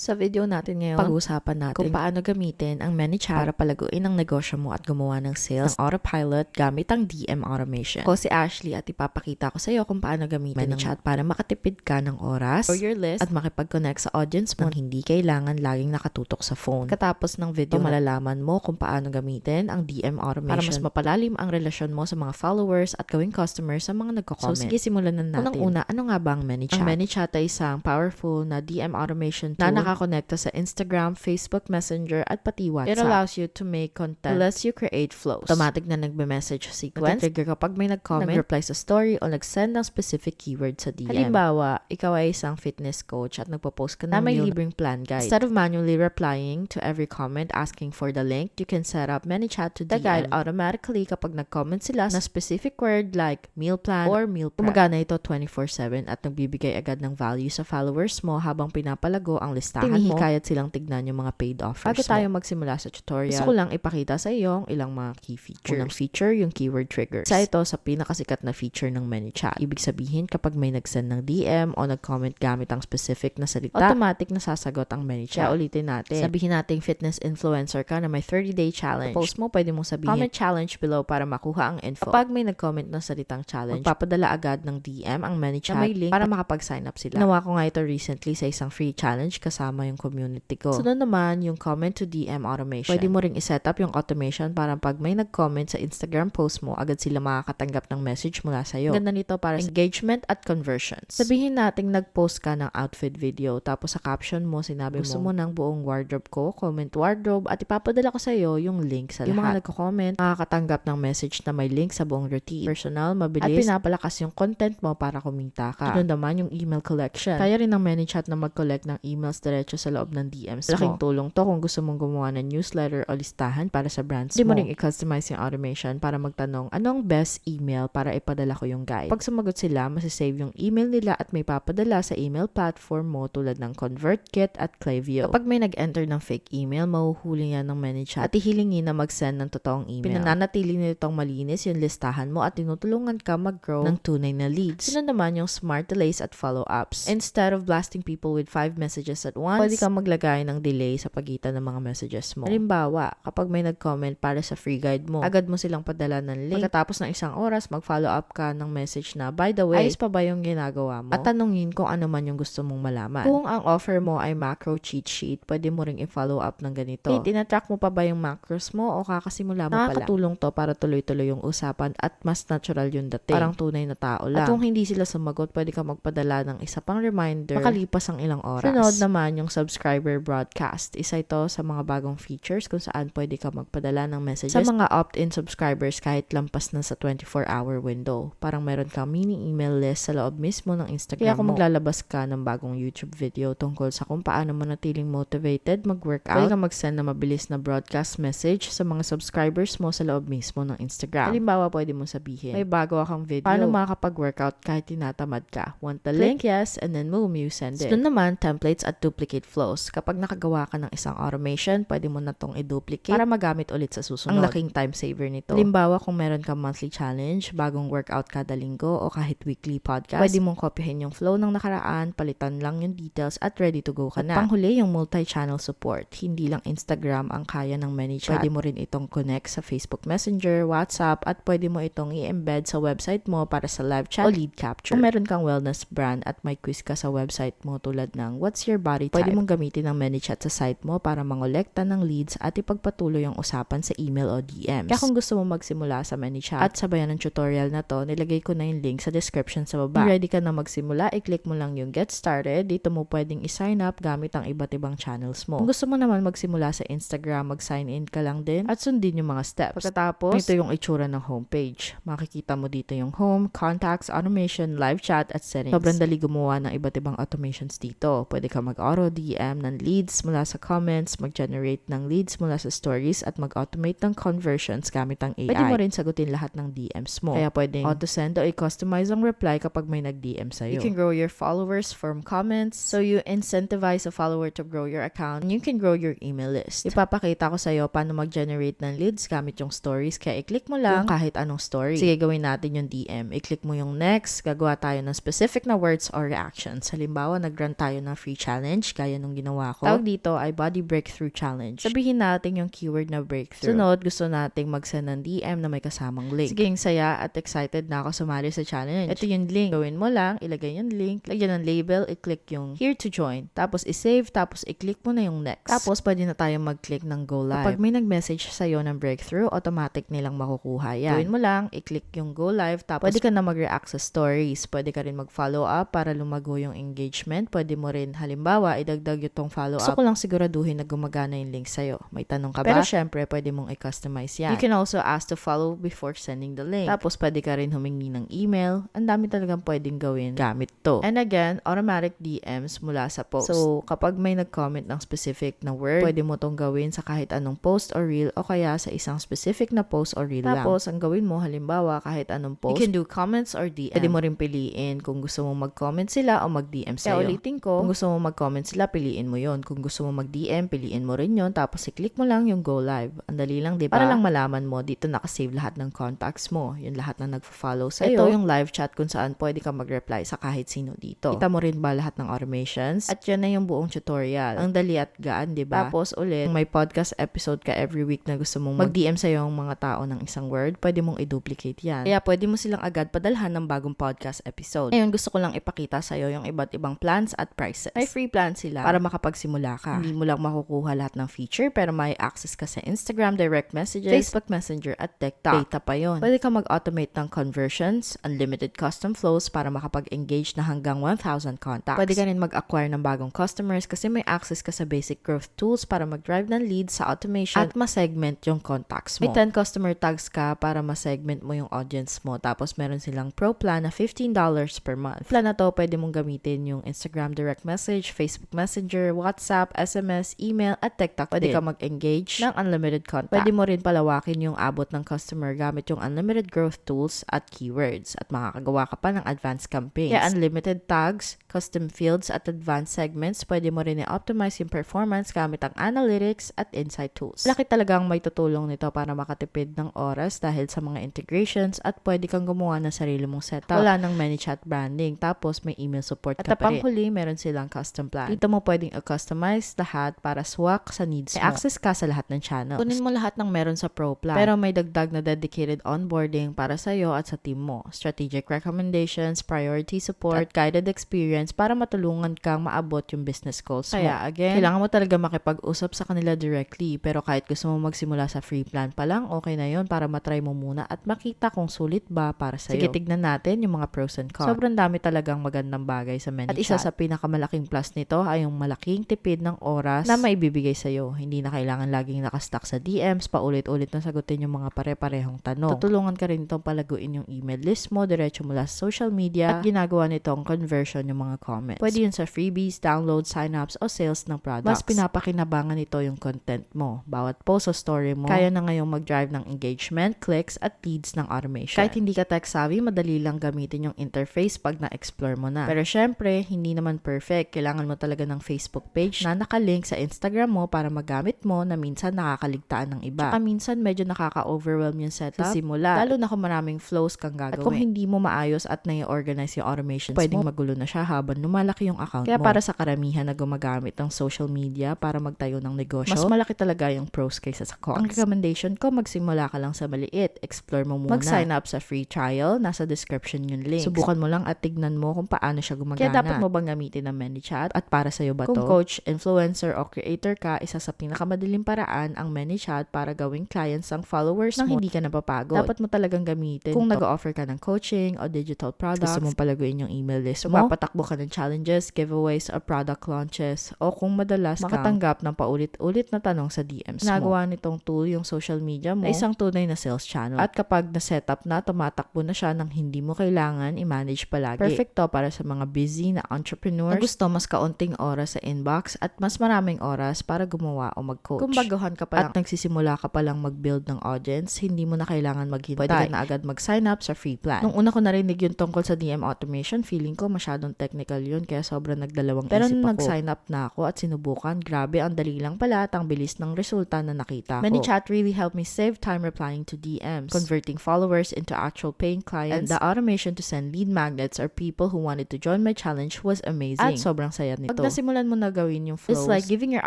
Sa video natin ngayon, pag-uusapan natin kung paano gamitin ang ManyChat para palaguin ang negosyo mo at gumawa ng sales ng autopilot gamit ang DM automation. Ako si Ashley at ipapakita ko sa iyo kung paano gamitin ManyChat para makatipid ka ng oras, grow your list, at makipag-connect sa audience mo nang hindi kailangan laging nakatutok sa phone. Katapos ng video, malalaman mo kung paano gamitin ang DM automation para mas mapalalim ang relasyon mo sa mga followers at gawing customers sa mga nagko-comment. So sige, simulan na natin. Unang-una, ano nga ba ang ManyChat? Ang ManyChat ay isang powerful na DM automation tool na nakakonekta sa Instagram, Facebook Messenger, at pati WhatsApp. It allows you to make content. It lets you create flows. Automatic na nagbe-message sequence. Nag-trigger kapag may nag-comment, nag-reply sa story, o nag-send ng specific keyword sa DM. Halimbawa, ikaw ay isang fitness coach at nagpo-post ka na may libreng plan guide. Instead of manually replying to every comment asking for the link, you can set up ManyChat to the guide automatically kapag nag-comment sila na specific word like meal plan or meal prep. Gumagana ito 24-7 at nagbibigay agad ng value sa followers mo habang pinapalago ang listahan mo kahit silang tignan yung mga paid offers Bago tayo magsimula sa tutorial, gusto ko lang ipakita sa iyo ang ilang mga key features. Unang feature, yung keyword triggers. Isa ito sa pinakasikat na feature ng ManyChat. Ibig sabihin, kapag may nag-send ng DM o nag-comment gamit ang specific na salita, automatic na sasagot ang ManyChat. Kaya ulitin natin. Sabihin natin fitness influencer ka na may 30-day challenge. Post mo, pwede mong sabihin, comment challenge below para makuha ang info. Kapag may nag-comment ng salitang challenge, magpapadala agad ng DM ang ManyChat na may link para makapag-sign up sila. Ginawa ko nga ito recently sa isang free challenge kasama yung community ko. Sunod naman yung comment to DM automation. Pwede mo ring iset up yung automation para pag may nag-comment sa Instagram post mo, agad sila makakatanggap ng message mula sa'yo. Ganda nito para sa engagement at conversions. Sabihin nating nag-post ka ng outfit video, tapos sa caption mo, sinabi gusto mo ng buong wardrobe ko, comment wardrobe, at ipapadala ko sa'yo yung link sa lahat. Yung mga nagko-comment, makakatanggap ng message na may link sa buong routine. Personal, mabilis, at pinapalakas yung content mo para kumita ka. Sunod naman yung email collection. Kaya rin ng ManyChat na mag-collect ng emails diretso sa loob ng DMs mo. Laking tulong to kung gusto mong gumawa ng newsletter o listahan para sa brands Hindi mo. Hindi mo rin i-customize yung automation para magtanong anong best email para ipadala ko yung guide. Pag sumagot sila, masasave yung email nila at may papadala sa email platform mo tulad ng ConvertKit at Klaviyo. Kapag may nag-enter ng fake email, mahuhuli yan ng ManyChat at ihilingin na mag-send ng totoong email. Pinananatili nitong malinis yung listahan mo at tinutulungan ka mag-grow ng tunay na leads. Sino naman yung smart delays at follow-ups. Instead of blasting people with five messages at once, pwede kang maglagay ng delay sa pagitan ng mga messages mo. Halimbawa, kapag may nag-comment para sa free guide mo, agad mo silang padala ng link. Pagkatapos ng isang oras, mag-follow up ka ng message na, by the way, ayos pa ba yung ginagawa mo? At tanungin kung ano man yung gusto mong malaman. Kung ang offer mo ay macro cheat sheet, pwede mo ring i-follow up ng ganito. Hey, tinatrack mo pa ba yung macros mo o kakasimula mo pa lang? Nakakatulong to para tuloy-tuloy yung usapan at mas natural yung dating. Parang tunay na tao lang. At kung hindi sila sumagot, pwede ka magpadala ng isa pang reminder makalipas ang ilang oras. Sunod naman yung subscriber broadcast. Isa ito sa mga bagong features kung saan pwede ka magpadala ng messages sa mga opt-in subscribers kahit lampas na sa 24-hour window. Parang meron kang mini email list sa loob mismo ng Instagram Kaya kung mo. maglalabas ka ng bagong YouTube video tungkol sa kung paano manatiling motivated mag-workout, pwede ka mag-send na mabilis na broadcast message sa mga subscribers mo sa loob mismo ng Instagram. Halimbawa, pwede mo sabihin, may bago akong video. Paano makakapag-workout kahit tinatamad ka? Want the link? Yes, and then boom, you send it. Doon naman, templates at duplicate flows. Kapag nakagawa ka ng isang automation, pwede mo na tong i-duplicate para magamit ulit sa susunod. Ang laking time saver nito. Halimbawa, kung meron ka monthly challenge, bagong workout kada linggo, o kahit weekly podcast, pwede mong kopyahin yung flow ng nakaraan, palitan lang yung details, at ready to go ka na. At panghuli, yung multi-channel support. Hindi lang Instagram ang kaya ng ManyChat. Pwede mo rin itong connect sa Facebook Messenger, WhatsApp, at pwede mo itong i-embed sa website mo para sa live chat o lead capture. Kung meron kang wellness brand at may quiz ka sa website mo tulad ng What's Your Body Type, pwede mong gamitin ang ManyChat sa site mo para mangolekta ng leads at ipagpatuloy ang usapan sa email o DMs. Kaya kung gusto mo magsimula sa ManyChat at sabayan ng tutorial na to, nilagay ko na yung link sa description sa baba. Kung ready ka na magsimula, i-click mo lang yung Get Started. Dito mo pwedeng i-sign up gamit ang iba't ibang channels mo. Kung gusto mo naman magsimula sa Instagram, mag-sign in ka lang din at sundin yung mga steps. Pagkatapos, ito yung itsura ng homepage. Makikita mo dito yung home, contacts, automation, live chat, at settings. Sobrang dali gumawa ng iba't ibang automations dito. Pwede ka mag-auto DM ng leads mula sa comments, mag-generate ng leads mula sa stories, at mag-automate ng conversions gamit ang AI. Pwede mo rin sagutin lahat ng DMs mo. Kaya pwedeng auto-send o i-customize ang reply kapag may nag-DM sa'yo. You can grow your followers from comments, so you incentivize a follower to grow your account, and you can grow your email list. Ipapakita ko sa'yo paano mag-generate ng leads gamit yung stories, kaya i-click mo lang kahit anong story. Sige, gawin natin yung DM. I-click mo yung next, gagawa tayo ng specific na words or reactions. Halimbawa, nag-run tayo ng free challenge, challenge gaya nung ginawa ko. Tawag dito ay Body Breakthrough Challenge. Sabihin natin yung keyword na breakthrough. Sunod, gusto nating mag-send ng DM na may kasamang link. Sige, saya at excited na ako sumali sa challenge. Ito yung link. Gawin mo lang, ilagay yung link, lagyan ng label, i-click yung here to join. Tapos i-save, tapos i-click mo na yung next. Tapos pwede na tayo mag-click ng go live. Kapag may nag-message sa'yo ng breakthrough, automatic nilang makukuha yan. Gawin mo lang, i-click yung go live, tapos pwede ka na mag-react sa stories. Pwede ka rin mag-follow up para lumago yung engagement. Pwede mo rin, halimbawa, idagdag itong follow up. Gusto ko lang siguraduhin na gumagana yung link sa'yo. May tanong ka ba? Pero syempre, pwede mong i-customize yan. You can also ask to follow before sending the link. Tapos pwede ka rin humingi ng email. Ang dami talagang pwedeng gawin gamit to. And again, automatic DMs mula sa post. So, kapag may nag-comment ng specific na word, pwede mo tong gawin sa kahit anong post or reel o kaya sa isang specific na post or reel Tapos, lang. ang gawin mo, halimbawa, kahit anong post, you can do comments or DM. Pwede mo rin piliin kung gusto mo mag-comment sila o mag-DM sa'yo. Kaya ulitin ko, kung gusto mo mag-comment sila, piliin mo yon Kung gusto mo mag-DM, piliin mo rin yon Tapos, i-click mo lang yung go live. Ang dali lang, di ba? Para lang malaman mo, dito nakasave lahat ng contacts mo. Yung lahat na nagfo-follow sa'yo. Ito yung live chat kung saan pwede ka mag-reply sa kahit sino dito. Kita mo rin ba lahat ng automations? At yan na yung buong tutorial. Ang dali at gaan, di ba? Tapos ulit, may podcast episode ka every week na gusto mong mag-DM sa yung mga tao ng isang word, pwede mong i-duplicate yan. Kaya pwede mo silang agad padalhan ng bagong podcast episode. Ngayon, gusto ko lang ipakita sa iyo yung iba't ibang plans at prices. May free plan sila para makapagsimula ka. Hindi mo lang makukuha lahat ng feature pero may access ka sa Instagram, direct messages, Facebook Messenger at TikTok. Data pa yon. Pwede ka mag-automate ng conversions, unlimited custom flows para makapag-engage na hanggang 1,000 contacts. Pwede ka rin mag-acquire ng bagong customers kasi may access ka sa basic growth tools para mag-drive ng leads sa automation at ma-segment yung contacts mo. May 10 customer tags ka para ma-segment mo yung audience mo. Tapos meron silang pro plan na $15 per month. Plan na to, pwede mong gamitin yung Instagram direct message, Facebook Messenger, WhatsApp, SMS, email, at TikTok. Pwede ka mag-engage ng unlimited contact. Pwede mo rin palawakin yung abot ng customer gamit yung unlimited growth tools at keywords at makakagawa ka pa ng advanced campaigns. Kaya unlimited tags, custom fields at advanced segments, pwede mo rin i-optimize yung performance gamit ang analytics at insight tools. Laki talagang may tutulong nito para makatipid ng oras dahil sa mga integrations at pwede kang gumawa ng sarili mong setup. Wala nang ManyChat branding, tapos may email support at ka pa rin. huli, meron silang custom plan. Dito mo pwedeng i-customize lahat para swak sa needs mo. May access ka sa lahat ng channels. Kunin mo lahat ng meron sa Pro Plan. Pero may dagdag na dedicated onboarding para sa iyo at sa team mo. Strategic recommendations, priority support, at guided experience para matulungan kang maabot yung business goals mo. Kaya again, kailangan mo talaga makipag-usap sa kanila directly. Pero kahit gusto mo magsimula sa free plan pa lang, okay na yon para matry mo muna at makita kung sulit ba para sa iyo. Sige, tignan natin yung mga pros and cons. Sobrang dami talagang magandang bagay sa ManyChat. At isa sa pinakamalaking plus nito ay yung malaking tipid ng oras na maibibigay sa iyo. Hindi na kailangan laging nakastock sa DMs, paulit-ulit na sagutin yung mga pare-parehong tanong. Tutulungan ka rin itong palaguin yung email list mo, diretso mula sa social media, at ginagawa nitong conversion yung mga comments. Pwede yun sa freebies, download, sign-ups, o sales ng products. Mas pinapakinabangan nito yung content mo. Bawat post o story mo, kaya na ngayong mag-drive ng engagement, clicks, at leads ng automation. Kahit hindi ka tech savvy, madali lang gamitin yung interface pag na-explore mo na. Pero syempre, hindi naman perfect. Kailangan mo talaga ng Facebook page na nakalink sa Instagram mo para magamit mo na minsan nakakaligtaan ng iba. Tsaka minsan medyo nakaka-overwhelm yung setup sa simula. Lalo na kung maraming flows kang gagawin. At kung hindi mo maayos at nai-organize yung automations pwedeng mo, magulo na siya habang lumalaki yung account Kaya mo. Kaya para sa karamihan na gumagamit ng social media para magtayo ng negosyo, mas malaki talaga yung pros kaysa sa cons. Ang recommendation ko, magsimula ka lang sa maliit. Explore mo muna. Mag-sign up sa free trial. Nasa description yung link. Subukan mo lang at tignan mo kung paano siya gumagana. Kaya dapat mo bang gamitin ng ManyChat at para sa'yo ba kung to? Kung coach, influencer, o creator ka, isa sa pinakamadaling paraan ang ManyChat para gawing clients ang followers nang mo hindi ka napapagod. Dapat mo talagang gamitin kung nag-offer ka ng coaching o digital products. Gusto mong palaguin yung email list mo. Papatakbo ka ng challenges, giveaways, or product launches. O kung madalas makatanggap ng paulit-ulit na tanong sa DMs mo. Nagawa nitong tool yung social media mo na isang tunay na sales channel. At kapag na-set up na, tumatakbo na siya nang hindi mo kailangan i-manage palagi. Perfect to para sa mga busy na entrepreneurs na gusto mas kaunting oras sa inbox at mas maraming oras para gumawa o mag-coach. Kung baguhan ka pa lang at nagsisimula ka pa lang mag-build ng audience, hindi mo na kailangan maghintay. Pwede ka na agad mag-sign up sa free plan. Nung una ko narinig yung tungkol sa DM automation, feeling ko masyadong technical yun kaya sobrang nagdalawang Pero isip ako. Pero nag-sign up na ako at sinubukan, grabe ang dali lang pala at ang bilis ng resulta na nakita ko. ManyChat really helped me save time replying to DMs, converting followers into actual paying clients, and the automation to send lead magnets or people who wanted to join my challenge was amazing. At sobrang saya nito. Pag nasimulan mo na gawin yung flows, it's like giving your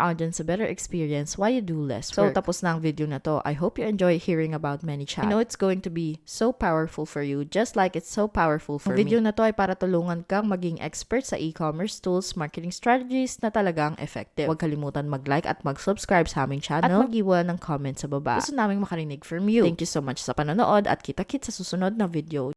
audience a better experience while you do less work. So, tapos na ang video na to. I hope you enjoy hearing about ManyChat. I know it's going to be so powerful for you, just like it's so powerful for Ang me. video na to ay para tulungan kang maging expert sa e-commerce tools, marketing strategies na talagang effective. Huwag kalimutan mag-like at mag-subscribe sa aming channel at mag-iwan ng comment sa baba. Gusto naming makarinig from you. Thank you so much sa panonood at kita-kit sa susunod na video.